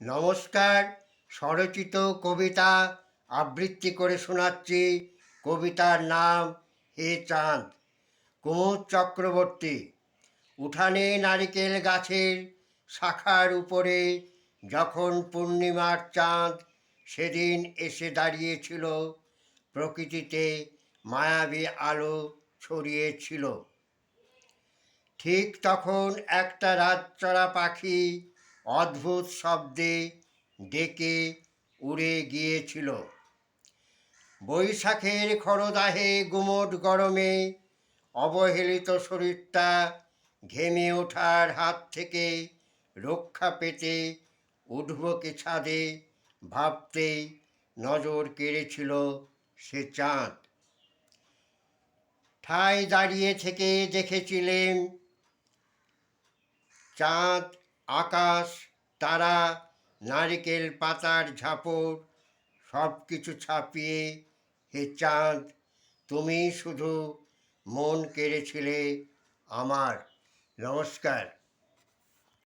নমস্কার, স্বরচিত কবিতা আবৃত্তি করে শোনাচ্ছি। কবিতার নাম হে চাঁদ। কুমুদ চক্রবর্তী, উঠানে নারিকেল গাছের শাখার উপরে যখন পূর্ণিমার চাঁদ সেদিন এসে দাঁড়িয়েছিল, প্রকৃতিতে মায়াবী আলো ছড়িয়েছিল। ঠিক তখন একটা রাতচরা পাখি অদ্ভুত শব্দে ডেকে উড়ে গিয়েছিল। বৈশাখের খরদাহে গুমট গরমে অবহেলিত শরীরটা ঘেমে ওঠার হাত থেকে রক্ষা পেতে উঠব কি ছাদে ভাবতেই নজর কেড়েছিল সে চাঁদ। ঠায় দাঁড়িয়ে থেকে দেখেছিলেন, চাঁদ আকাশ, তারা, নারিকেল পাতার ঝাপড় সব কিছু ছাপিয়ে, হে চাঁদ, তুমি শুধু মন কেড়েছিলে আমার। নমস্কার।